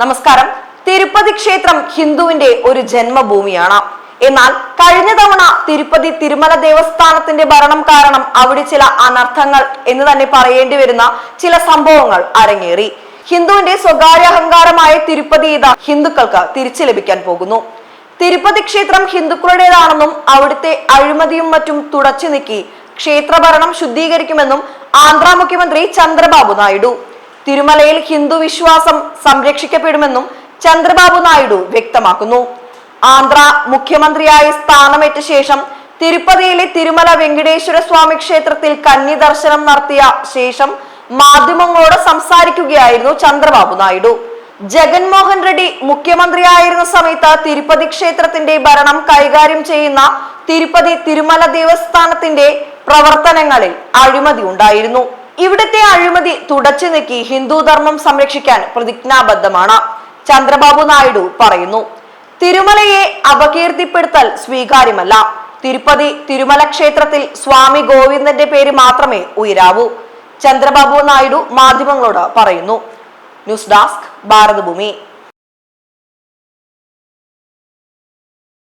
നമസ്കാരം. തിരുപ്പതി ക്ഷേത്രം ഹിന്ദുവിന്റെ ഒരു ജന്മഭൂമിയാണ്. എന്നാൽ കഴിഞ്ഞ തവണ തിരുപ്പതി തിരുമല ദേവസ്ഥാനത്തിന്റെ ഭരണം കാരണം അവിടെ ചില അനർത്ഥങ്ങൾ എന്ന് തന്നെ പറയേണ്ടി വരുന്ന ചില സംഭവങ്ങൾ അരങ്ങേറി. ഹിന്ദുവിന്റെ സ്വകാര്യ അഹങ്കാരമായ തിരുപ്പതി ഇത ഹിന്ദുക്കൾക്ക് തിരിച്ചു ലഭിക്കാൻ പോകുന്നു. തിരുപ്പതി ക്ഷേത്രം ഹിന്ദുക്കളുടേതാണെന്നും അവിടുത്തെ അഴിമതിയും മറ്റും തുടച്ചു നീക്കി ക്ഷേത്രഭരണം ശുദ്ധീകരിക്കുമെന്നും ആന്ധ്ര മുഖ്യമന്ത്രി ചന്ദ്രബാബു നായിഡു. തിരുമലയിൽ ഹിന്ദു വിശ്വാസം സംരക്ഷിക്കപ്പെടുമെന്നും ചന്ദ്രബാബു നായിഡു വ്യക്തമാക്കുന്നു. ആന്ധ്ര മുഖ്യമന്ത്രിയായി സ്ഥാനമേറ്റ ശേഷം തിരുപ്പതിയിലെ തിരുമല വെങ്കടേശ്വര സ്വാമി ക്ഷേത്രത്തിൽ കന്നി ദർശനം നടത്തിയ ശേഷം മാധ്യമങ്ങളോട് സംസാരിക്കുകയായിരുന്നു ചന്ദ്രബാബു നായിഡു. ജഗൻമോഹൻ റെഡ്ഡി മുഖ്യമന്ത്രിയായിരുന്ന സമയത്ത് തിരുപ്പതി ക്ഷേത്രത്തിന്റെ ഭരണം കൈകാര്യം ചെയ്യുന്ന തിരുപ്പതി തിരുമല ദേവസ്ഥാനത്തിന്റെ പ്രവർത്തനങ്ങളിൽ അഴിമതി ഉണ്ടായിരുന്നു. ഇവിടുത്തെ അഴിമതി തുടച്ചു നീക്കി ഹിന്ദു ധർമ്മം സംരക്ഷിക്കാൻ പ്രതിജ്ഞാബദ്ധമാണ്. ചന്ദ്രബാബു നായിഡു പറയുന്നു തിരുമലയെ അപകീർത്തിപ്പെടുത്തൽ സ്വീകാര്യമല്ല. തിരുപ്പതി തിരുമല ക്ഷേത്രത്തിൽ സ്വാമി ഗോവിന്ദന്റെ പേര് മാത്രമേ ഉയരാവൂ ചന്ദ്രബാബു നായിഡു മാധ്യമങ്ങളോട് പറയുന്നു. News desk Bharathabhoomi.